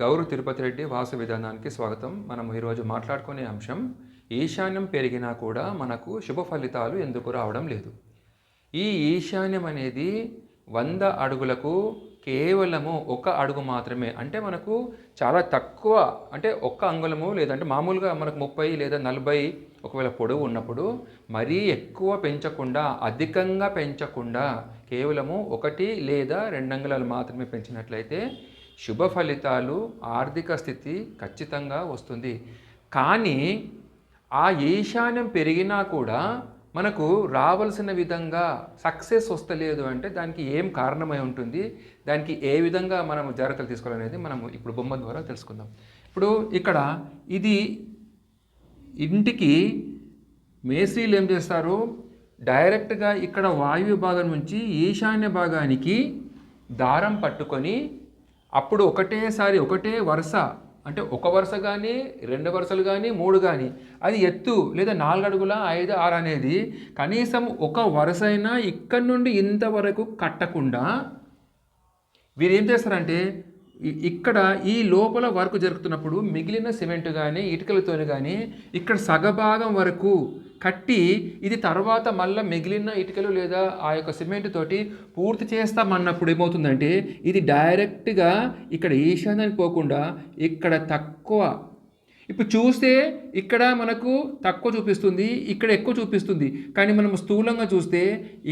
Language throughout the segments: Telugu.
గౌరవ తిరుపతి రెడ్డి వాసు విధానానికి స్వాగతం. మనం ఈరోజు మాట్లాడుకునే అంశం ఈశాన్యం పెరిగినా కూడా మనకు శుభ ఫలితాలు ఎందుకు రావడం లేదు? ఈ ఈశాన్యం అనేది వంద అడుగులకు కేవలము ఒక అడుగు మాత్రమే. అంటే మనకు చాలా తక్కువ అంటే ఒక్క అంగుళము లేదంటే మామూలుగా మనకు ముప్పై లేదా నలభై ఒకవేళ పొడవు ఉన్నప్పుడు మరీ ఎక్కువ పెంచకుండా అధికంగా పెంచకుండా కేవలము ఒకటి లేదా రెండు అంగుళాలు మాత్రమే పెంచినట్లయితే శుభ ఫలితాలు ఆర్థిక స్థితి ఖచ్చితంగా వస్తుంది. కానీ ఆ ఈశాన్యం పెరిగినా కూడా మనకు రావాల్సిన విధంగా సక్సెస్ వస్తలేదు అంటే దానికి ఏం కారణమై ఉంటుంది? దానికి ఏ విధంగా మనం జాగ్రత్తలు తీసుకోవాలనేది మనం ఇప్పుడు బొమ్మ ద్వారా తెలుసుకుందాం. ఇప్పుడు ఇక్కడ ఇది ఇంటికి మేస్త్రీలు ఏం చేస్తారు? డైరెక్ట్గా ఇక్కడ వాయువ్య భాగం నుంచి ఈశాన్య భాగానికి దారం పట్టుకొని అప్పుడు ఒకటేసారి ఒకటే వరుస. అంటే ఒక వరుస కానీ రెండు వరుసలు కానీ మూడు కానీ అది ఎత్తు లేదా నాలుగు అడుగుల ఐదు ఆరు అనేది కనీసం ఒక వరుస అయినా ఇక్కడి నుండి ఇంతవరకు కట్టకుండా వీరు ఏం చేస్తారంటే ఇక్కడ ఈ లోపల వర్క్ జరుగుతున్నప్పుడు మిగిలిన సిమెంట్ కానీ ఇటుకలతో కానీ ఇక్కడ సగభాగం వరకు కట్టి ఇది తర్వాత మళ్ళీ మిగిలిన ఇటుకలు లేదా ఆ యొక్క సిమెంట్ తోటి పూర్తి చేస్తామన్నప్పుడు ఏమవుతుందంటే ఇది డైరెక్ట్గా ఇక్కడ ఈశాన్యానికి పోకుండా ఇక్కడ తక్కువ. ఇప్పుడు చూస్తే ఇక్కడ మనకు తక్కువ చూపిస్తుంది ఇక్కడ ఎక్కువ చూపిస్తుంది. కానీ మనం స్థూలంగా చూస్తే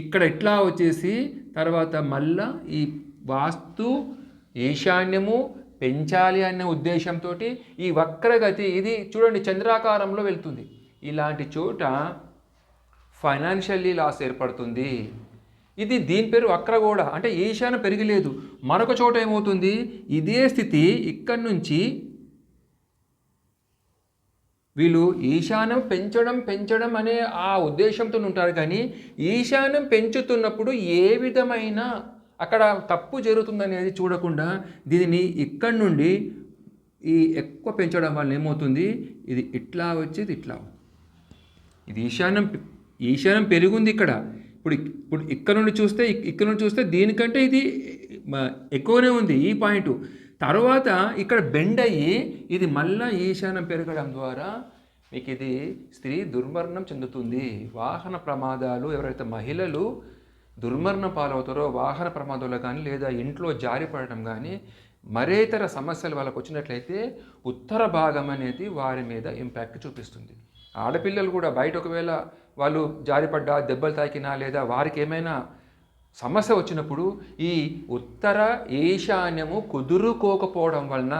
ఇక్కడ ఇట్లా వచ్చేసి తర్వాత మళ్ళా ఈ వాస్తు ఈశాన్యము పెంచాలి అనే ఉద్దేశంతో ఈ వక్రగతి ఇది చూడండి చంద్రాకారంలో వెళ్తుంది. ఇలాంటి చోట ఫైనాన్షియల్లీ లాస్ ఏర్పడుతుంది. ఇది దీని పేరు వక్రగోడ అంటే ఈశాన్యం పెరిగలేదు. మరొక చోట ఏమవుతుంది? ఇదే స్థితి ఇక్కడి నుంచి వీళ్ళు ఈశానం పెంచడం పెంచడం అనే ఆ ఉద్దేశంతో ఉంటారు కానీ ఈశాన్యం పెంచుతున్నప్పుడు ఏ విధమైన అక్కడ తప్పు జరుగుతుందనేది చూడకుండా దీనిని ఇక్కడి నుండి ఈ ఎక్కువ పెంచడం వల్ల ఏమవుతుంది? ఇది ఇట్లా వచ్చేది ఇట్లా అవుతుంది. ఇది ఈశాన్యం ఈశాన్యం పెరిగింది ఇక్కడ. ఇప్పుడు ఇప్పుడు ఇక్కడ నుండి చూస్తే ఇక్కడ నుండి చూస్తే దీనికంటే ఇది మ- ఎక్కువనే ఉంది ఈ పాయింట్. తర్వాత ఇక్కడ బెండ్ అయ్యి ఇది మళ్ళా ఈశాన్యం పెరగడం ద్వారా మీకు ఇది స్త్రీ దుర్మరణం చెందుతుంది. వాహన ప్రమాదాలు ఎవరైతే మహిళలు దుర్మరణం పాలవుతారో వాహన ప్రమాదాలు కానీ లేదా ఇంట్లో జారిపడటం కానీ మరేతర సమస్యలు వాళ్ళకు వచ్చినట్లయితే ఉత్తర భాగం అనేది వారి మీద ఇంపాక్ట్ చూపిస్తుంది. ఆడపిల్లలు కూడా బయట ఒకవేళ వాళ్ళు జారిపడ్డా దెబ్బలు తాకినా లేదా వారికి ఏమైనా సమస్య వచ్చినప్పుడు ఈ ఉత్తర ఈశాన్యము కుదురుకోకపోవడం వలన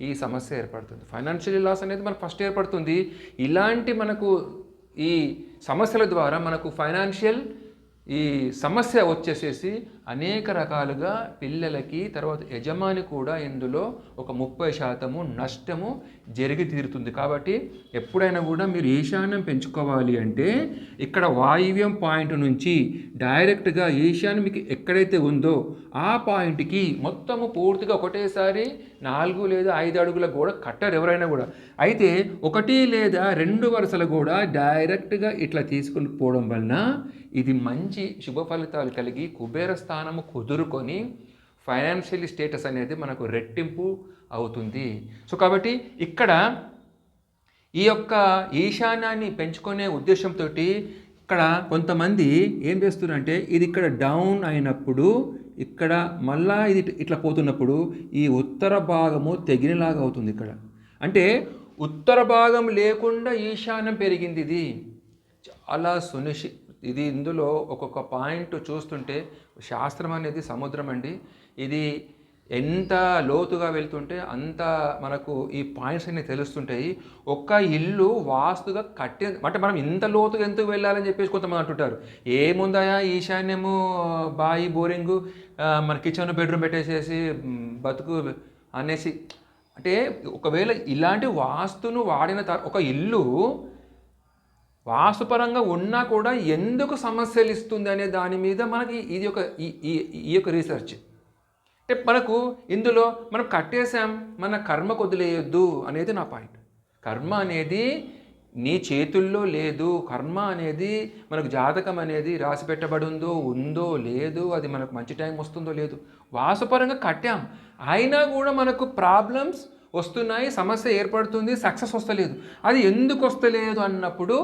ఈ సమస్య ఏర్పడుతుంది. ఫైనాన్షియల్ లాస్ అనేది మనకు ఫస్ట్ ఏర్పడుతుంది. ఇలాంటి మనకు ఈ సమస్యల ద్వారా మనకు ఫైనాన్షియల్ ఈ సమస్య వచ్చేసేసి అనేక రకాలుగా పిల్లలకి తర్వాత యజమాని కూడా ఇందులో ఒక ముప్పై శాతము నష్టము జరిగి తీరుతుంది. కాబట్టి ఎప్పుడైనా కూడా మీరు ఈశాన్యం పెంచుకోవాలి అంటే ఇక్కడ వాయువ్యం పాయింట్ నుంచి డైరెక్ట్గా ఈశాన్యం మీకు ఎక్కడైతే ఉందో ఆ పాయింట్కి మొత్తము పూర్తిగా ఒకటేసారి నాలుగు లేదా ఐదు అడుగుల గోడ కట్టరు ఎవరైనా కూడా. అయితే ఒకటి లేదా రెండు వరుసలు కూడా డైరెక్ట్గా ఇట్లా తీసుకుని పోవడం వలన ఇది మంచి శుభ ఫలితాలు కలిగి కుబేర స్థానము కుదురుకొని ఫైనాన్షియల్ స్టేటస్ అనేది మనకు రెట్టింపు అవుతుంది. సో కాబట్టి ఇక్కడ ఈ యొక్క ఈశాన్యాన్ని పెంచుకునే ఉద్దేశంతో ఇక్కడ కొంతమంది ఏం చేస్తున్నారంటే ఇది ఇక్కడ డౌన్ అయినప్పుడు ఇక్కడ మళ్ళా ఇది ఇట్లా పోతున్నప్పుడు ఈ ఉత్తర భాగము తెగినలాగా అవుతుంది ఇక్కడ. అంటే ఉత్తర భాగం లేకుండా ఈశాన్యం పెరిగింది ఇది. చాలా సునిశి ఇది ఇందులో ఒక్కొక్క పాయింట్ చూస్తుంటే శాస్త్రం అనేది సముద్రం అండి. ఇది ఎంత లోతుగా వెళ్తుంటే అంత మనకు ఈ పాయింట్స్ అన్ని తెలుస్తుంటాయి. ఒక్క ఇల్లు వాస్తుగా కట్టి అంటే మనం ఇంత లోతుగా ఎందుకు వెళ్ళాలని చెప్పేసి కొంతమంది అంటుంటారు. ఏముందయా ఈశాన్యము బాయి బోరింగ్ మన కిచెన్ బెడ్రూమ్ పెట్టేసేసి బతుకు అనేసి. అంటే ఒకవేళ ఇలాంటి వాస్తును వాడిన తర్ ఒక ఇల్లు వాస్తుపరంగా ఉన్నా కూడా ఎందుకు సమస్యలు ఇస్తుంది అనే దాని మీద మనకి ఇది ఒక ఈ ఈ- ఈ యొక్క రీసెర్చ్ అంటే మనకు ఇందులో మనం కట్టేసాం మన కర్మ వదిలేయొద్దు అనేది నా పాయింట్ కర్మ అనేది నీ చేతుల్లో లేదు కర్మ అనేది మనకు జాతకం అనేది రాసి పెట్టబడి ఉందో ఉందో లేదు అది మనకు మంచి టైం వస్తుందో లేదు. వాసుపరంగా కట్టాం. అయినా కూడా మనకు ప్రాబ్లమ్స్ వస్తున్నాయి సమస్య ఏర్పడుతుంది సక్సెస్ వస్తలేదు. అది ఎందుకు వస్తలేదు అన్నప్పుడు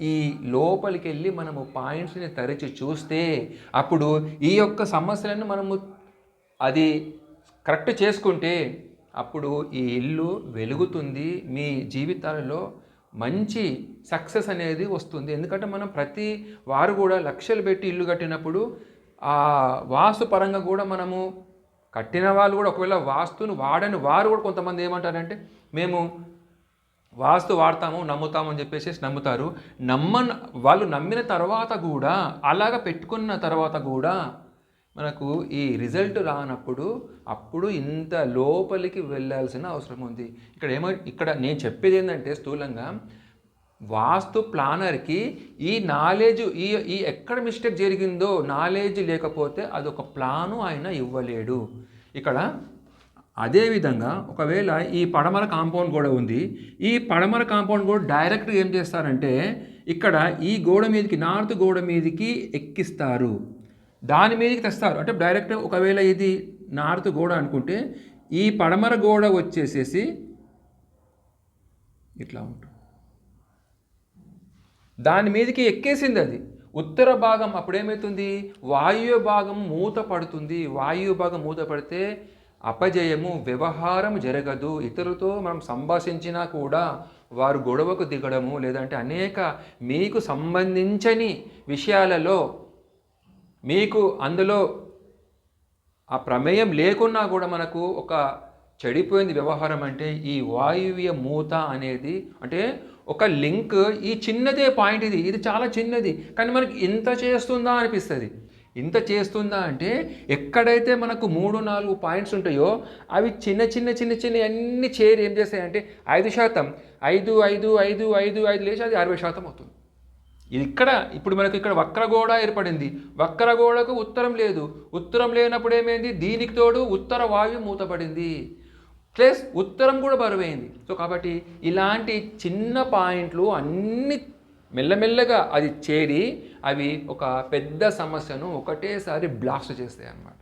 ఈ లోపలికి వెళ్ళి మనము పాయింట్స్ని తరిచి చూస్తే అప్పుడు ఈ యొక్క సమస్యలను మనము అది కరెక్ట్ చేసుకుంటే అప్పుడు ఈ ఇల్లు వెలుగుతుంది మీ జీవితాలలో మంచి సక్సెస్ అనేది వస్తుంది. ఎందుకంటే మనం ప్రతి వారు కూడా లక్షలు పెట్టి ఇల్లు కట్టినప్పుడు ఆ వాస్తు పరంగా కూడా మనము కట్టిన వాళ్ళు కూడా ఒకవేళ వాస్తును వాడని వారు కూడా కొంతమంది ఏమంటారంటే మేము వాస్తు వాడతాము నమ్ముతాము అని చెప్పేసి నమ్ముతారు. నమ్మ వాళ్ళు నమ్మిన తర్వాత కూడా అలాగ పెట్టుకున్న తర్వాత కూడా మనకు ఈ రిజల్ట్ రానప్పుడు అప్పుడు ఇంత లోపలికి వెళ్ళాల్సిన అవసరం ఉంది. ఇక్కడ ఏమో ఇక్కడ నేను చెప్పేది ఏంటంటే స్థూలంగా వాస్తు ప్లానర్కి ఈ నాలెడ్జ్ ఈ ఈ ఎక్కడ మిస్టేక్ జరిగిందో నాలెడ్జ్ లేకపోతే అదొక ప్లాను ఆయన ఇవ్వలేడు. ఇక్కడ అదేవిధంగా ఒకవేళ ఈ పడమర కాంపౌండ్ గోడ ఉంది ఈ పడమర కాంపౌండ్ గోడ డైరెక్ట్గా ఏం చేస్తారంటే ఇక్కడ ఈ గోడ మీదకి నార్త్ గోడ మీదకి ఎక్కిస్తారు. దాని మీదకి తెస్తారు. అంటే డైరెక్ట్ ఒకవేళ ఇది నార్త్ గోడ అనుకుంటే ఈ పడమర గోడ వచ్చేసేసి ఇట్లా ఉంటుంది. దాని మీదకి ఎక్కేసింది అది. ఉత్తర భాగం అప్పుడేమవుతుంది? వాయు భాగం మూత పడుతుంది. వాయు భాగం మూత పడితే అపజయము వ్యవహారం జరగదు. ఇతరులతో మనం సంభాషించినా కూడా వారు గొడవకు దిగడము లేదంటే అనేక మీకు సంబంధించని విషయాలలో మీకు అందులో ఆ ప్రమేయం లేకున్నా కూడా మనకు ఒక చెడిపోయింది వ్యవహారం అంటే ఈ వాయువ్య మూత అనేది అంటే ఒక లింక్ ఈ చిన్నదే పాయింట్ ఇది. ఇది చాలా చిన్నది. కానీ మనకి ఇంత చేస్తుందా అనిపిస్తుంది. ఇంత చేస్తుందా అంటే ఎక్కడైతే మనకు మూడు నాలుగు పాయింట్స్ ఉంటాయో అవి చిన్న చిన్న చిన్న చిన్న అన్ని చేరి ఏం చేస్తాయంటే ఐదు శాతం ఐదు ఐదు ఐదు ఐదు ఐదు లేచి అది అరవై శాతం అవుతుంది. ఇది ఇక్కడ ఇప్పుడు మనకు ఇక్కడ వక్రగోడ ఏర్పడింది. వక్రగోడకు ఉత్తరం లేదు. ఉత్తరం లేనప్పుడు ఏమైంది? దీనికి తోడు ఉత్తర వాయువు మూతపడింది. ప్లస్ ఉత్తరం కూడా బరువైంది. సో కాబట్టి ఇలాంటి చిన్న పాయింట్లు అన్ని మెల్లమెల్లగా అది చేరి అవి ఒక పెద్ద సమస్యను ఒకటేసారి బ్లాస్ట్ చేస్తాయి అన్నమాట.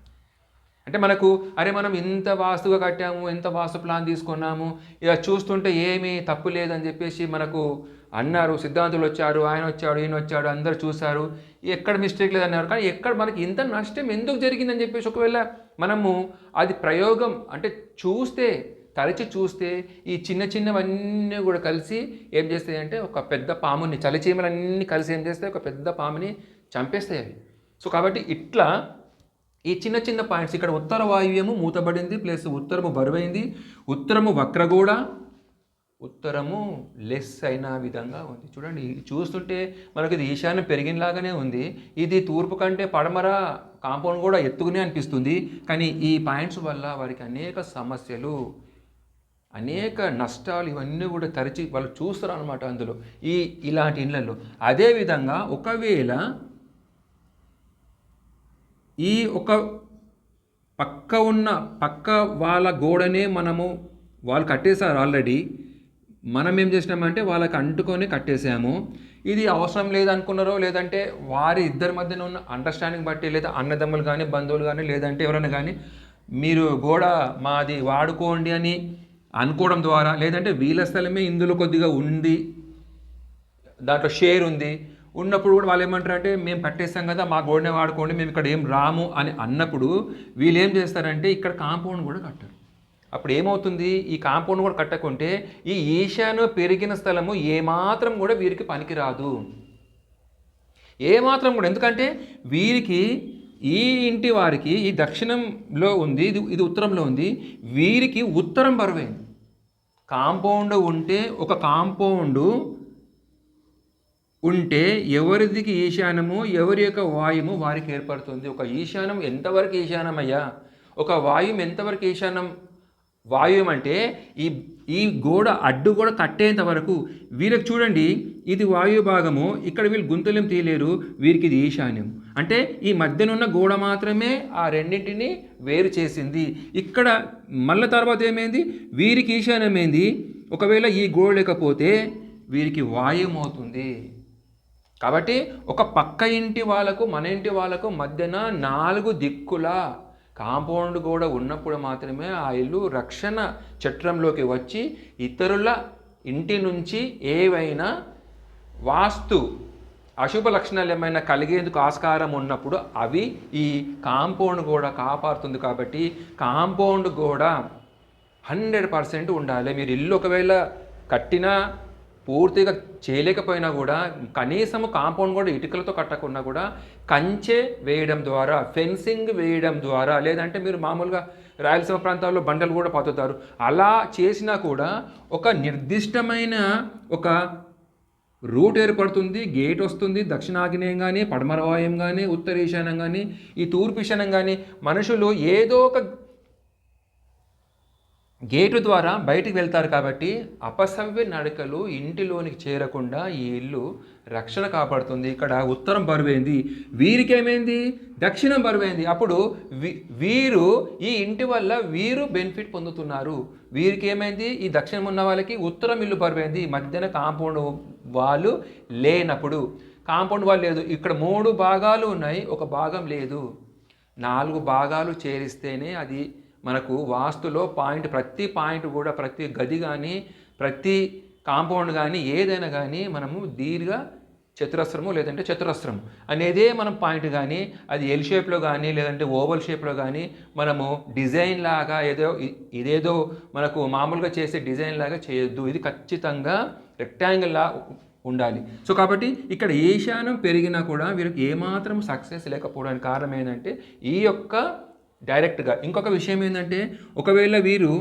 అంటే మనకు అరే మనం ఇంత వాస్తుగా కట్టాము ఎంత వాస్తు ప్లాన్ తీసుకున్నాము ఇలా చూస్తుంటే ఏమీ తప్పు లేదని చెప్పేసి మనకు అన్నారు సిద్ధాంతులు వచ్చారు ఆయన వచ్చాడు ఈయన వచ్చాడు అందరు చూశారు. ఎక్కడ మిస్టేక్ లేదన్నారు. కానీ ఎక్కడ మనకి ఇంత నష్టం ఎందుకు జరిగిందని చెప్పేసి ఒకవేళ మనము అది ప్రయోగం అంటే చూస్తే తరచి చూస్తే ఈ చిన్న చిన్నవన్నీ కూడా కలిసి ఏం చేస్తాయి అంటే ఒక పెద్ద పాముని చలిచీమలన్నీ కలిసి ఏం చేస్తాయి? ఒక పెద్ద పాముని చంపేస్తాయి అవి. సో కాబట్టి ఇట్లా ఈ చిన్న చిన్న పాయింట్స్ ఇక్కడ ఉత్తర వాయువ్యము మూతబడింది ప్లస్ ఉత్తరము బరువైంది. ఉత్తరము వక్రగూడ ఉత్తరము లెస్ అయిన విధంగా ఉంది. చూడండి చూస్తుంటే మనకి ఇది ఈశాన్యం పెరిగినలాగానే ఉంది. ఇది తూర్పు కంటే పడమర కాంపౌండ్ కూడా ఎత్తుకునే అనిపిస్తుంది. కానీ ఈ పాయింట్స్ వల్ల వారికి అనేక సమస్యలు అనేక నష్టాలు ఇవన్నీ కూడా తరిచి వాళ్ళు చూస్తారు అనమాట అందులో. ఈ ఇలాంటి ఇళ్ళల్లో అదేవిధంగా ఒకవేళ ఈ ఒక పక్క ఉన్న పక్క వాళ్ళ గోడనే మనము వాళ్ళు కట్టేశారు ఆల్రెడీ. మనం ఏం చేసినామంటే వాళ్ళకి అంటుకొని కట్టేసాము. ఇది అవసరం లేదనుకున్నారో లేదంటే వారి ఇద్దరి మధ్యన ఉన్న అండర్స్టాండింగ్ బట్టి లేదా అన్నదమ్ములు కానీ బంధువులు కానీ లేదంటే ఎవరైనా కానీ మీరు గోడ మాది వాడుకోండి అని అనుకోవడం ద్వారా లేదంటే వీళ్ళ స్థలమే ఇందులో కొద్దిగా ఉంది దాంట్లో షేర్ ఉంది. ఉన్నప్పుడు కూడా వాళ్ళు ఏమంటారు అంటే మేము పట్టేస్తాం కదా మా గోడనే వాడుకోండి మేము ఇక్కడ ఏం రాము అని అన్నప్పుడు వీళ్ళు ఏం చేస్తారంటే ఇక్కడ కాంపౌండ్ కూడా కట్టరు. అప్పుడు ఏమవుతుంది? ఈ కాంపౌండ్ కూడా కట్టకుంటే ఈ ఈశాను పెరిగిన స్థలము ఏమాత్రం కూడా వీరికి పనికిరాదు. ఏమాత్రం కూడా ఎందుకంటే వీరికి ఈ ఇంటి వారికి ఈ దక్షిణంలో ఉంది ఇది ఇది ఉత్తరంలో ఉంది వీరికి ఉత్తరం బరువైంది. కాంపౌండ్ ఉంటే ఒక కాంపౌండ్ ఉంటే ఎవరిదికి ఈశానము ఎవరి యొక్క వాయుము వారికి ఏర్పడుతుంది. ఒక ఈశానం ఎంతవరకు ఈశానం అయ్యా ఒక వాయువు ఎంతవరకు ఈశానం వాయువు అంటే ఈ ఈ గోడ అడ్డు కూడా కట్టేంత వరకు. వీళ్ళకి చూడండి ఇది వాయు భాగము. ఇక్కడ వీళ్ళు గుంతలేం తీయలేరు. వీరికి ఇది ఈశాన్యం. అంటే ఈ మధ్యనున్న గోడ మాత్రమే ఆ రెండింటిని వేరు చేసింది. ఇక్కడ మళ్ళీ తర్వాత ఏమైంది? వీరికి ఈశాన్యం ఏంది ఒకవేళ ఈ గోడ లేకపోతే వీరికి వాయుం అవుతుంది. కాబట్టి ఒక పక్క ఇంటి వాళ్ళకు మన ఇంటి వాళ్ళకు మధ్యన నాలుగు దిక్కుల కాంపౌండ్ కూడా ఉన్నప్పుడు మాత్రమే ఆ ఇల్లు రక్షణ చట్రంలోకి వచ్చి ఇతరుల ఇంటి నుంచి ఏవైనా వాస్తు అశుభ లక్షణాలు ఏమైనా కలిగేందుకు ఆస్కారం ఉన్నప్పుడు అవి ఈ కాంపౌండ్ కూడా కాపాడుతుంది కాబట్టి కాంపౌండ్ కూడా హండ్రెడ్ పర్సెంట్ ఉండాలి. మీరు ఇల్లు ఒకవేళ కట్టినా పూర్తిగా చేయలేకపోయినా కూడా కనీసం కాంపౌండ్ కూడా ఇటుకలతో కట్టకుండా కూడా కంచె వేయడం ద్వారా ఫెన్సింగ్ వేయడం ద్వారా లేదంటే మీరు మామూలుగా రాయలసీమ ప్రాంతాల్లో బండలు కూడా పాతుతారు. అలా చేసినా కూడా ఒక నిర్దిష్టమైన ఒక రూట్ ఏర్పడుతుంది. గేట్ వస్తుంది దక్షిణాగ్నేయం కానీ పడమరవాయం కానీ ఉత్తర ఈశాన్యం కానీ ఈ తూర్పు ఈశాన్యం కానీ మనుషులు ఏదో ఒక గేటు ద్వారా బయటికి వెళ్తారు కాబట్టి అపసవ్య నడకలు ఇంటిలోనికి చేరకుండా ఈ ఇల్లు రక్షణ కాపాడుతుంది. ఇక్కడ ఉత్తరం బరువైంది. వీరికేమైంది? దక్షిణం బరువైంది. అప్పుడు వీ- వీరు ఈ ఇంటి వల్ల వీరు బెనిఫిట్ పొందుతున్నారు. వీరికి ఏమైంది ఈ దక్షిణం ఉన్న వాళ్ళకి ఉత్తరం ఇల్లు బరువైంది. మధ్యన కాంపౌండ్ వాళ్ళు లేనప్పుడు. కాంపౌండ్ వాళ్ళు లేదు. ఇక్కడ మూడు భాగాలు ఉన్నాయి. ఒక భాగం లేదు. నాలుగు భాగాలు చేరిస్తేనే అది మనకు వాస్తులో పాయింట్ ప్రతి పాయింట్ కూడా ప్రతి గది కానీ ప్రతి కాంపౌండ్ కానీ ఏదైనా కానీ మనము దీర్ఘ చతురస్రము లేదంటే చతురస్రం అనేదే మనం పాయింట్ కానీ అది ఎల్ షేప్లో కానీ లేదంటే ఓవల్ షేప్లో కానీ మనము డిజైన్ లాగా ఏదో ఇదేదో మనకు మామూలుగా చేసే డిజైన్ లాగా చేయొద్దు. ఇది ఖచ్చితంగా రెక్టాంగిల్ లా ఉండాలి. సో కాబట్టి ఇక్కడ ఈశాన్యం పెరిగినా కూడా వీరికి ఏమాత్రం సక్సెస్ లేకపోవడానికి కారణం ఏంటంటే ఈ యొక్క డైరెక్ట్గా. ఇంకొక విషయం ఏంటంటే ఒకవేళ వీరు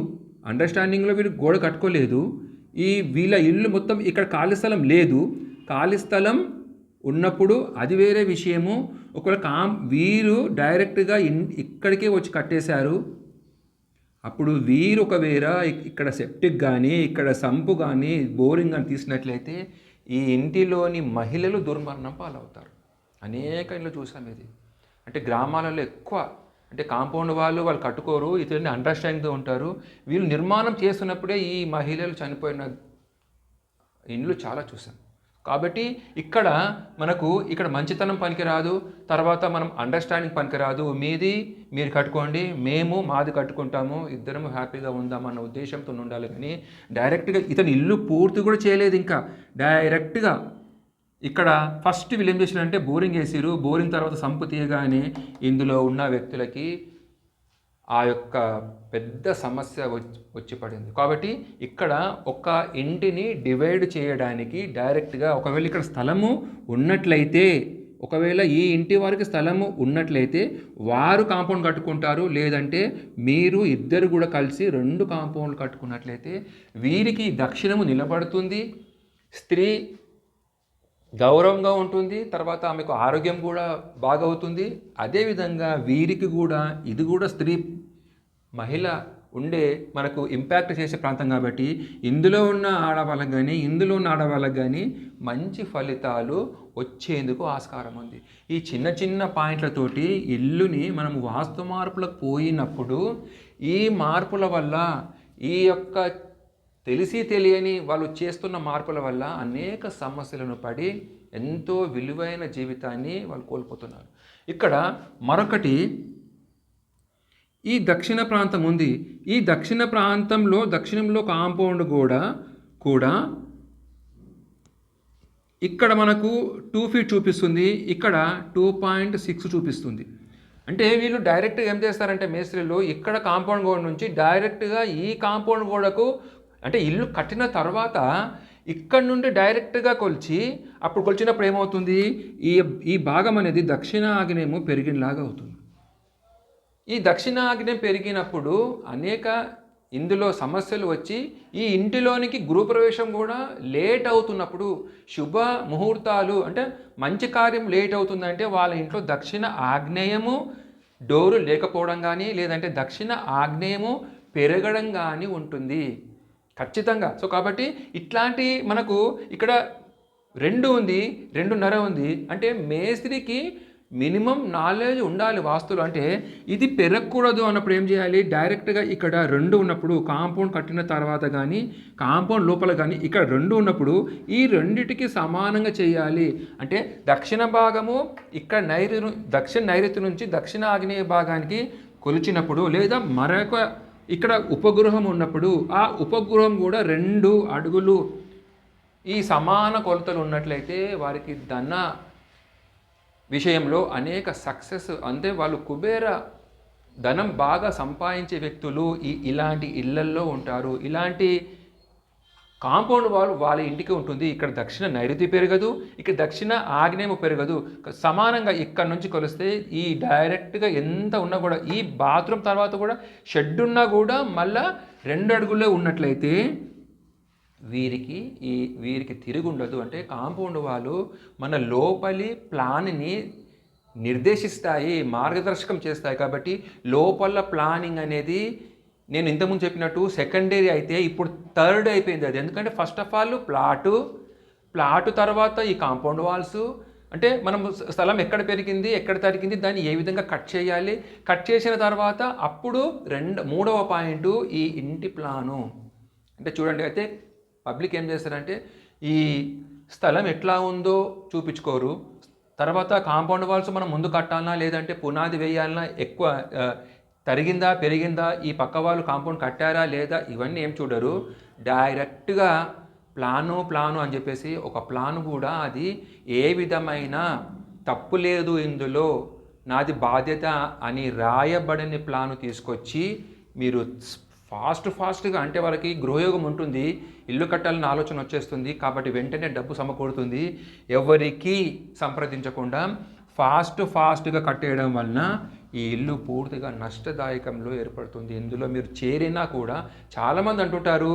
అండర్స్టాండింగ్లో వీరు గోడ కట్టుకోలేదు ఈ వీళ్ళ ఇల్లు మొత్తం ఇక్కడ ఖాళీ స్థలం లేదు ఖాళీ స్థలం ఉన్నప్పుడు అది వేరే విషయము. ఒకవేళ కాం వీరు డైరెక్ట్గా ఇన్ ఇక్కడికే వచ్చి కట్టేశారు అప్పుడు వీరు ఒకవేళ ఇక్కడ సెప్టిక్ కానీ ఇక్కడ సంపు కానీ బోరింగ్ కానీ తీసినట్లయితే ఈ ఇంటిలోని మహిళలు దుర్మరణం పాలవుతారు. అనేక ఇంట్లో చూసాం ఇది. అంటే గ్రామాలలో ఎక్కువ అంటే కాంపౌండ్ వాళ్ళు వాళ్ళు కట్టుకోరు ఇతరుని అండర్స్టాండింగ్తో ఉంటారు. వీళ్ళు నిర్మాణం చేస్తున్నప్పుడే ఈ మహిళలు చనిపోయిన ఇండ్లు చాలా చూసాం కాబట్టి ఇక్కడ మనకు ఇక్కడ మంచితనం పనికిరాదు తర్వాత మనం అండర్స్టాండింగ్ పనికిరాదు. మీది మీరు కట్టుకోండి మేము మాది కట్టుకుంటాము ఇద్దరము హ్యాపీగా ఉందామన్న ఉద్దేశంతో ఉండాలి కానీ డైరెక్ట్గా ఇతను ఇల్లు పూర్తి కూడా చేయలేదు ఇంకా. డైరెక్ట్గా ఇక్కడ ఫస్ట్ వీళ్ళు ఏం చేసినారంటే బోరింగ్ వేసారు బోరింగ్ తర్వాత సంపు తీయగానే ఇందులో ఉన్న వ్యక్తులకి ఆ యొక్క పెద్ద సమస్య వచ్చి వచ్చి పడింది. కాబట్టి ఇక్కడ ఒక ఇంటిని డివైడ్ చేయడానికి డైరెక్ట్గా ఒకవేళ ఇక్కడ స్థలము ఉన్నట్లయితే ఒకవేళ ఈ ఇంటి వారికి స్థలము ఉన్నట్లయితే వారు కాంపౌండ్ కట్టుకుంటారు. లేదంటే మీరు ఇద్దరు కూడా కలిసి రెండు కాంపౌండ్లు కట్టుకున్నట్లయితే వీరికి దక్షిణము నిలబడుతుంది. స్త్రీ గౌరవంగా ఉంటుంది తర్వాత ఆమెకు ఆరోగ్యం కూడా బాగవుతుంది. అదేవిధంగా వీరికి కూడా ఇది కూడా స్త్రీ మహిళ ఉండే మనకు ఇంపాక్ట్ చేసే ప్రాంతం కాబట్టి ఇందులో ఉన్న ఆడవాళ్ళకు కానీ ఇందులో ఉన్న ఆడవాళ్ళకు కానీ మంచి ఫలితాలు వచ్చేందుకు ఆస్కారం ఉంది. ఈ చిన్న చిన్న పాయింట్లతోటి ఇల్లుని మనం వాస్తు మార్పులకు పోయినప్పుడు ఈ మార్పుల వల్ల ఈ యొక్క తెలిసి తెలియని వాళ్ళు చేస్తున్న మార్పుల వల్ల అనేక సమస్యలను పడి ఎంతో విలువైన జీవితాన్ని వాళ్ళు కోల్పోతున్నారు. ఇక్కడ మరొకటి ఈ దక్షిణ ప్రాంతం ఉంది. ఈ దక్షిణ ప్రాంతంలో దక్షిణంలో కాంపౌండ్ కూడా కూడా ఇక్కడ మనకు టూ ఫీట్ చూపిస్తుంది. ఇక్కడ టూ పాయింట్ సిక్స్ చూపిస్తుంది. అంటే వీళ్ళు డైరెక్ట్గా ఏం చేస్తారంటే మేస్త్రీలు ఇక్కడ కాంపౌండ్ గోడ నుంచి డైరెక్ట్గా ఈ కాంపౌండ్ గోడకు అంటే ఇల్లు కట్టిన తర్వాత ఇక్కడ నుండి డైరెక్ట్గా కొలిచి అప్పుడు కొలిచినప్పుడు ఏమవుతుంది? ఈ ఈ భాగం అనేది దక్షిణ ఆగ్నేయము పెరిగినలాగా అవుతుంది. ఈ దక్షిణ ఆగ్నేయం పెరిగినప్పుడు అనేక ఇందులో సమస్యలు వచ్చి ఈ ఇంటిలోనికి గృహప్రవేశం కూడా లేట్ అవుతున్నప్పుడు శుభ ముహూర్తాలు అంటే మంచి కార్యం లేట్ అవుతుందంటే వాళ్ళ ఇంట్లో దక్షిణ ఆగ్నేయము డోరు లేకపోవడం కానీ లేదంటే దక్షిణ ఆగ్నేయము పెరగడం కానీ ఉంటుంది. ఖచ్చితంగా. సో కాబట్టి ఇట్లాంటి మనకు ఇక్కడ రెండు ఉంది రెండున్నర ఉంది. అంటే మేస్త్రికి మినిమం నాలెడ్జ్ ఉండాలి వాస్తులు. అంటే ఇది పెరగకూడదు అన్నప్పుడు ఏం చేయాలి? డైరెక్ట్గా ఇక్కడ రెండు ఉన్నప్పుడు కాంపౌండ్ కట్టిన తర్వాత కానీ కాంపౌండ్ లోపల కానీ ఇక్కడ రెండు ఉన్నప్పుడు ఈ రెండిటికి సమానంగా చేయాలి. అంటే దక్షిణ భాగము ఇక్కడ నైరు దక్షిణ నైరుతి నుంచి దక్షిణ ఆగ్నేయ భాగానికి కొలిచినప్పుడు లేదా మరొక ఇక్కడ ఉపగృహం ఉన్నప్పుడు ఆ ఉపగృహం కూడా రెండు అడుగులు. ఈ సమాన కొలతలు ఉన్నట్లయితే వారికి ధన విషయంలో అనేక సక్సెస్ అంటే వాళ్ళు కుబేర ధనం బాగా సంపాదించే వ్యక్తులు ఈ ఇలాంటి ఇళ్ళల్లో ఉంటారు. ఇలాంటి కాంపౌండ్ వాల్ వాళ్ళ ఇంటికి ఉంటుంది. ఇక్కడ దక్షిణ నైరుతి పెరగదు. ఇక్కడ దక్షిణ ఆగ్నేయం పెరగదు. సమానంగా ఇక్కడ నుంచి కొలిస్తే ఈ డైరెక్ట్గా ఎంత ఉన్నా కూడా ఈ బాత్రూమ్ తర్వాత కూడా షెడ్ ఉన్నా కూడా మళ్ళా రెండు అడుగుల్లో ఉన్నట్లయితే వీరికి ఈ వీరికి తిరిగి ఉండదు. అంటే కాంపౌండ్ వాళ్ళు మన లోపలి ప్లాన్ని నిర్దేశిస్తాయి మార్గదర్శకం చేస్తాయి. కాబట్టి లోపల ప్లానింగ్ అనేది నేను ఇంతకుముందు చెప్పినట్టు సెకండరీ అయితే ఇప్పుడు థర్డ్ అయిపోయింది అది. ఎందుకంటే first of all plot plot తర్వాత ఈ కాంపౌండ్ వాల్స్ అంటే మనం స్థలం ఎక్కడ పెరిగింది ఎక్కడ తరిగింది దాన్ని ఏ విధంగా కట్ చేయాలి కట్ చేసిన తర్వాత అప్పుడు రెండు మూడవ పాయింట్ ఈ ఇంటి ప్లాను అంటే చూడండి అయితే పబ్లిక్ ఏం చేస్తారంటే ఈ స్థలం ఎట్లా ఉందో చూపించుకోరు. తర్వాత కాంపౌండ్ వాల్స్ మనం ముందు కట్టాలన్నా లేదంటే పునాది వేయాలన్నా ఎక్కువ తరిగిందా పెరిగిందా ఈ పక్క వాళ్ళు కాంపౌండ్ కట్టారా లేదా ఇవన్నీ ఏం చూడరు. డైరెక్ట్గా ప్లాను ప్లాను అని చెప్పేసి ఒక ప్లాన్ కూడా అది ఏ విధమైన తప్పు లేదు ఇందులో. నాది బాధ్యత అని రాయబడని ప్లాను తీసుకొచ్చి మీరు ఫాస్ట్ ఫాస్ట్గా అంటే వాళ్ళకి గృహయోగం ఉంటుంది. ఇల్లు కట్టాలని ఆలోచన వచ్చేస్తుంది. కాబట్టి వెంటనే డబ్బు సమకూరుతుంది. ఎవరికి సంప్రదించకుండా ఫాస్ట్ ఫాస్ట్గా కట్టేయడం వలన ఈ ఇల్లు పూర్తిగా నష్టదాయకంలో ఏర్పడుతుంది. ఇందులో మీరు చేరినా కూడా చాలామంది అంటుంటారు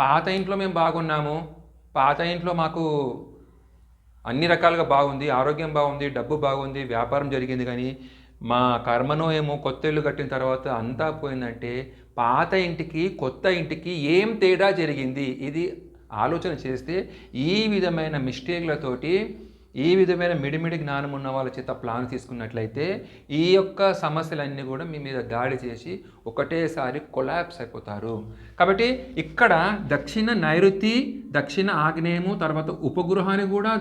పాత ఇంట్లో మేము బాగున్నాము. పాత ఇంట్లో మాకు అన్ని రకాలుగా బాగుంది. ఆరోగ్యం బాగుంది డబ్బు బాగుంది వ్యాపారం జరిగింది కానీ మా కర్మనో ఏమో కొత్త ఇల్లు కట్టిన తర్వాత అంతా పోయిందంటే పాత ఇంటికి కొత్త ఇంటికి ఏం తేడా జరిగింది? ఇది ఆలోచన చేస్తే ఈ విధమైన మిస్టేక్లతోటి ఈ విధమైన మిడిమిడి జ్ఞానం ఉన్న వాళ్ళ చేత ప్లాన్ తీసుకున్నట్లయితే ఈ యొక్క సమస్యలన్నీ కూడా మీ మీద దాడి చేసి ఒకటేసారి కొలాప్స్ అయిపోతారు. కాబట్టి ఇక్కడ దక్షిణ నైరుతి దక్షిణ ఆగ్నేయము తర్వాత ఉపగృహాన్ని కూడా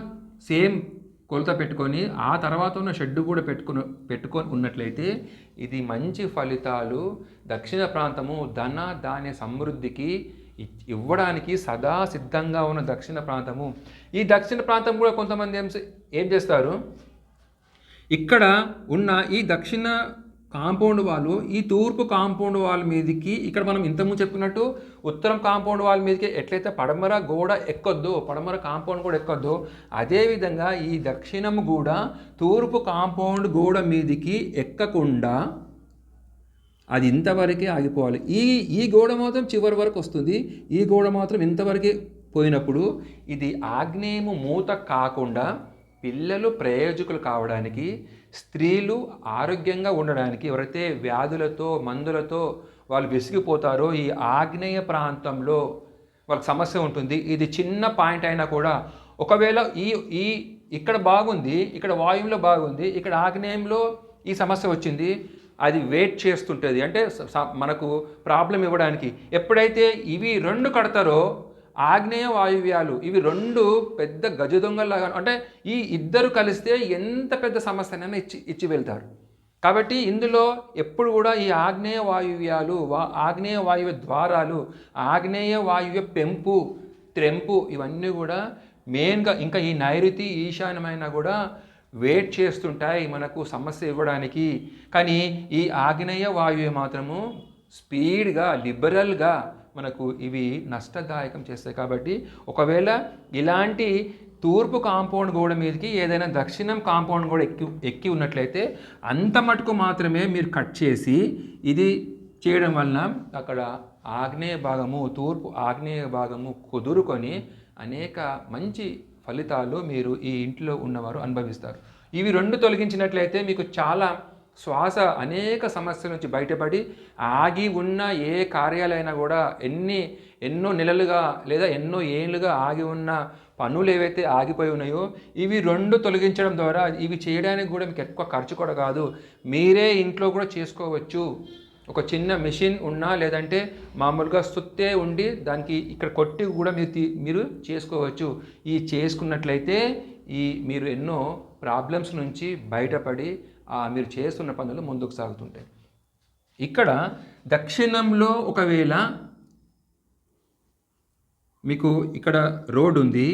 సేమ్ కొలత పెట్టుకొని ఆ తర్వాత ఉన్న షెడ్ కూడా పెట్టుకుని పెట్టుకొని ఉన్నట్లయితే ఇది మంచి ఫలితాలు. దక్షిణ ప్రాంతము ధన ధాన్య సమృద్ధికి ఇవ్వడానికి సదా సిద్ధంగా ఉన్న దక్షిణ ప్రాంతము. ఈ దక్షిణ ప్రాంతం కూడా కొంతమంది ఏం ఏం చేస్తారు? ఇక్కడ ఉన్న ఈ దక్షిణ కాంపౌండ్ వాళ్ళు ఈ తూర్పు కాంపౌండ్ వాల్ మీదకి ఇక్కడ మనం ఇంతకుముందు చెప్పినట్టు ఉత్తరం కాంపౌండ్ వాల్ మీదకి ఎట్లయితే పడమర గోడ ఎక్కొద్దో పడమర కాంపౌండ్ కూడా ఎక్కొద్దో అదేవిధంగా ఈ దక్షిణము కూడా తూర్పు కాంపౌండ్ గోడ మీదికి ఎక్కకుండా అది ఇంతవరకే ఆగిపోవాలి. ఈ ఈ గోడ మాత్రం చివరి వరకు వస్తుంది. ఈ గోడ మాత్రం ఇంతవరకే పోయినప్పుడు ఇది ఆగ్నేయము మూత కాకుండా పిల్లలు ప్రయోజకులు కావడానికి స్త్రీలు ఆరోగ్యంగా ఉండడానికి ఎవరైతే వ్యాధులతో మందులతో వాళ్ళు విసిగిపోతారో ఈ ఆగ్నేయ ప్రాంతంలో వాళ్ళకి సమస్య ఉంటుంది. ఇది చిన్న పాయింట్ అయినా కూడా ఒకవేళ ఈ ఈ ఇక్కడ బాగుంది ఇక్కడ వాయువులో బాగుంది ఇక్కడ ఆగ్నేయంలో ఈ సమస్య వచ్చింది అది వెయిట్ చేస్తుంటుంది. అంటే స- మనకు ప్రాబ్లం ఇవ్వడానికి. ఎప్పుడైతే ఇవి రెండు కడతారో ఆగ్నేయ వాయువ్యాలు ఇవి రెండు పెద్ద గజ దొంగల్లాగా అంటే ఈ ఇద్దరు కలిస్తే ఎంత పెద్ద సమస్యనైనా ఇచ్చి ఇచ్చి వెళ్తారు. కాబట్టి ఇందులో ఎప్పుడు కూడా ఈ ఆగ్నేయ వాయువ్యాలు వా ఆగ్నేయ వాయువ్య ద్వారాలు ఆగ్నేయ వాయువ్య పెంపు త్రెంపు ఇవన్నీ కూడా మెయిన్గా ఇంకా ఈ నైరుతి ఈశాన్యమైన కూడా వెయిట్ చేస్తుంటాయి మనకు సమస్య ఇవ్వడానికి. కానీ ఈ ఆగ్నేయ వాయువు మాత్రము స్పీడ్గా లిబరల్గా మనకు ఇవి నష్టదాయకం చేస్తాయి. కాబట్టి ఒకవేళ ఇలాంటి తూర్పు కాంపౌండ్ గోడ మీదకి ఏదైనా దక్షిణం కాంపౌండ్ గోడ ఎక్కి ఎక్కి ఉన్నట్లయితే అంత మటుకు మాత్రమే మీరు కట్ చేసి ఇది చేయడం వలన అక్కడ ఆగ్నేయ భాగము తూర్పు ఆగ్నేయ భాగము కుదురుకొని అనేక మంచి ఫలితాలు మీరు ఈ ఇంట్లో ఉన్నవారు అనుభవిస్తారు. ఇవి రెండు తొలగించినట్లయితే మీకు చాలా శ్వాస అనేక సమస్యల నుంచి బయటపడి ఆగి ఉన్న ఏ కార్యాలైనా కూడా ఎన్ని ఎన్నో నెలలుగా లేదా ఎన్నో ఏళ్ళుగా ఆగి ఉన్న పనులు ఏవైతే ఆగిపోయి ఉన్నాయో ఇవి రెండు తొలగించడం ద్వారా ఇవి చేయడానికి కూడా మీకు ఎక్కువ ఖర్చు కూడా కాదు. మీరే ఇంట్లో కూడా చేసుకోవచ్చు. ఒక చిన్న మెషిన్ ఉన్నా లేదంటే మామూలుగా సుత్తే ఉండి దానికి ఇక్కడ కొట్టి కూడా మీరు మీరు చేసుకోవచ్చు. ఈ చేసుకున్నట్లయితే ఈ మీరు ఎన్నో ప్రాబ్లమ్స్ నుంచి బయటపడి మీరు చేస్తున్న పనులు ముందుకు సాగుతుంటాయి. ఇక్కడ దక్షిణంలో ఒకవేళ మీకు ఇక్కడ రోడ్ ఉంది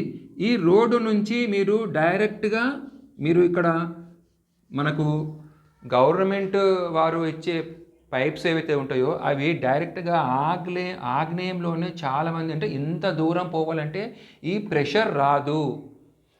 ఈ రోడ్డు నుంచి మీరు డైరెక్ట్గా మీరు ఇక్కడ మనకు గవర్నమెంట్ వారు ఇచ్చే పైప్స్ ఏవైతే ఉంటాయో అవి డైరెక్ట్గా ఆగ్లే ఆగ్నేయంలోనే చాలామంది అంటే ఇంత దూరం పోవాలంటే ఈ ప్రెషర్ రాదు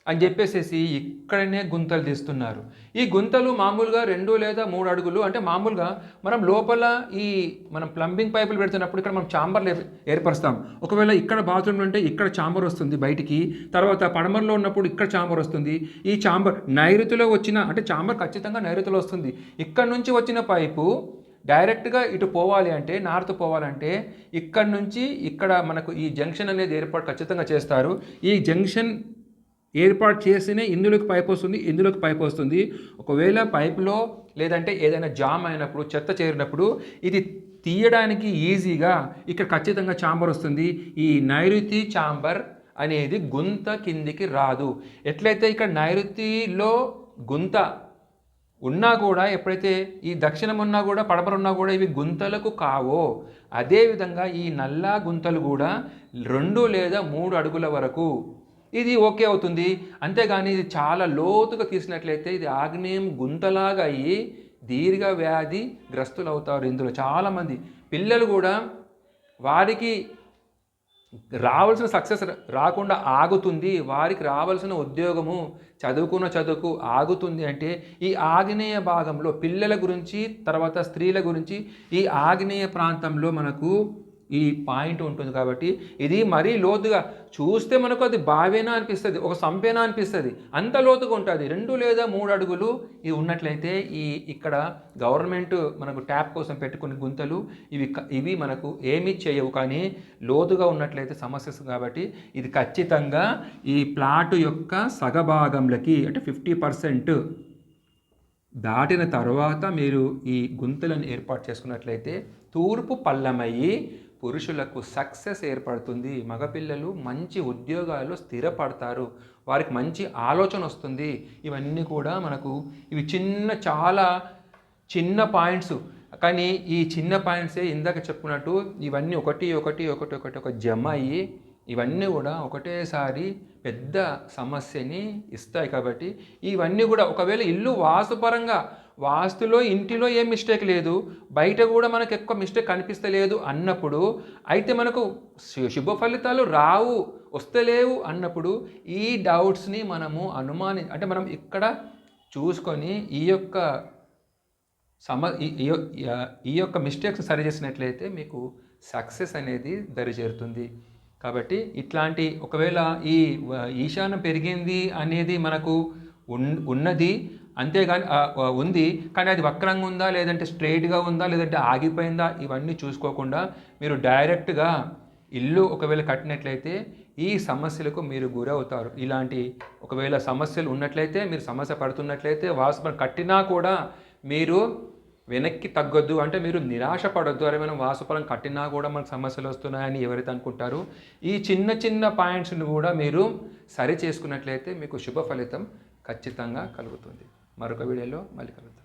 అని చెప్పేసేసి ఇక్కడనే గుంతలు తీస్తున్నారు. ఈ గుంతలు మామూలుగా రెండు లేదా మూడు అడుగులు అంటే మామూలుగా మనం లోపల ఈ మనం ప్లంబింగ్ పైపులు పెడుతున్నప్పుడు ఇక్కడ మనం చాంబర్లు ఏర్పరుస్తాం. ఒకవేళ ఇక్కడ బాత్రూమ్లో ఉంటే ఇక్కడ చాంబర్ వస్తుంది బయటికి తర్వాత పడమరలో ఉన్నప్పుడు ఇక్కడ చాంబర్ వస్తుంది. ఈ చాంబర్ నైరుతిలో వచ్చిన అంటే చాంబర్ ఖచ్చితంగా నైరుతిలో వస్తుంది. ఇక్కడ నుంచి వచ్చిన పైపు డైరెక్ట్గా ఇటు పోవాలి అంటే నార్త్ పోవాలంటే ఇక్కడ నుంచి ఇక్కడ మనకు ఈ జంక్షన్ అనేది ఏర్పాటు ఖచ్చితంగా చేస్తారు. ఈ జంక్షన్ ఏర్పాటు చేస్తేనే ఇందులోకి పైప్ వస్తుంది ఇందులోకి పైప్ వస్తుంది. ఒకవేళ పైపులో లేదంటే ఏదైనా జామ్ అయినప్పుడు చెత్త చేరినప్పుడు ఇది తీయడానికి ఈజీగా ఇక్కడ ఖచ్చితంగా చాంబర్ వస్తుంది. ఈ నైరుతి చాంబర్ అనేది గుంత కిందికి రాదు. ఎట్లయితే ఇక్కడ నైరుతిలో గుంత ఉన్నా కూడా ఎప్పుడైతే ఈ దక్షిణం ఉన్నా కూడా పడమర ఉన్నా కూడా ఇవి గుంతలకు కావో అదేవిధంగా ఈ నల్లా గుంతలు కూడా రెండు లేదా మూడు అడుగుల వరకు ఇది ఓకే అవుతుంది. అంతేగాని ఇది చాలా లోతుగా తీసినట్లయితే ఇది ఆగ్నేయం గుంతలాగా అయ్యి దీర్ఘ వ్యాధి గ్రస్తులు అవుతారు ఇందులో చాలామంది. పిల్లలు కూడా వారికి రావాల్సిన సక్సెస్ రాకుండా ఆగుతుంది వారికి రావాల్సిన ఉద్యోగము చదువుకున్న చదువుకు ఆగుతుంది అంటే ఈ ఆగ్నేయ భాగంలో పిల్లల గురించి తర్వాత స్త్రీల గురించి ఈ ఆగ్నేయ ప్రాంతంలో మనకు ఈ పాయింట్ ఉంటుంది కాబట్టి ఇది మరీ లోతుగా చూస్తే మనకు అది బావేనా అనిపిస్తుంది ఒక సంపేనా అనిపిస్తుంది. అంత లోతుగా ఉంటుంది. రెండు లేదా మూడు అడుగులు ఇవి ఉన్నట్లయితే ఈ ఇక్కడ గవర్నమెంట్ మనకు ట్యాప్ కోసం పెట్టుకునే గుంతలు ఇవి ఇవి మనకు ఏమీ చేయవు. కానీ లోతుగా ఉన్నట్లయితే సమస్య కాబట్టి ఇది ఖచ్చితంగా ఈ ప్లాట్ యొక్క సగభాగంలకి అంటే ఫిఫ్టీ పర్సెంట్ దాటిన తర్వాత మీరు ఈ గుంతలను ఏర్పాటు చేసుకున్నట్లయితే తూర్పు పల్లమయ్యి పురుషులకు సక్సెస్ ఏర్పడుతుంది. మగపిల్లలు మంచి ఉద్యోగాల్లో స్థిరపడతారు. వారికి మంచి ఆలోచన వస్తుంది. ఇవన్నీ కూడా మనకు ఇవి చిన్న చాలా చిన్న పాయింట్స్. కానీ ఈ చిన్న పాయింట్సే ఇందాక చెప్పుకున్నట్టు ఇవన్నీ ఒకటి ఒకటి ఒకటి ఒకటి ఒక జమ అయ్యి ఇవన్నీ కూడా ఒకటేసారి పెద్ద సమస్యని ఇస్తాయి కాబట్టి ఇవన్నీ కూడా ఒకవేళ ఇల్లు వాస్తుపరంగా వాస్తులో ఇంటిలో ఏం మిస్టేక్ లేదు బయట కూడా మనకు ఎక్కువ మిస్టేక్ కనిపిస్తలేదు అన్నప్పుడు అయితే మనకు శుభ ఫలితాలు రావు వస్తలేవు అన్నప్పుడు ఈ డౌట్స్ని మనము అనుమాని అంటే మనం ఇక్కడ చూసుకొని ఈ యొక్క సమ ఈ- ఈ ఈ యొక్క మిస్టేక్స్ సరి చేసినట్లయితే మీకు సక్సెస్ అనేది దరిచేరుతుంది కాబట్టి ఇట్లాంటి ఒకవేళ ఈ వ- ఈశాన్యం పెరిగింది అనేది మనకు ఉన్ ఉన్నది అంతేగాని ఉంది కానీ అది వక్రంగా ఉందా లేదంటే స్ట్రైట్గా ఉందా లేదంటే ఆగిపోయిందా ఇవన్నీ చూసుకోకుండా మీరు డైరెక్ట్గా ఇల్లు ఒకవేళ కట్టినట్లయితే ఈ సమస్యలకు మీరు గురవుతారు. ఇలాంటి ఒకవేళ సమస్యలు ఉన్నట్లయితే మీరు సమస్య పడుతున్నట్లయితే వాస్తవం కట్టినా కూడా మీరు వెనక్కి తగ్గొద్దు. అంటే మీరు నిరాశ పడొద్దు అరే మనం వాసుఫలం కట్టినా కూడా మనకు సమస్యలు వస్తున్నాయని ఎవరైతే అనుకుంటారో ఈ చిన్న చిన్న పాయింట్స్ని కూడా మీరు సరి చేసుకున్నట్లయితే మీకు శుభ ఫలితం ఖచ్చితంగా కలుగుతుంది. మరొక వీడియోలో మళ్ళీ కలుగుతుంది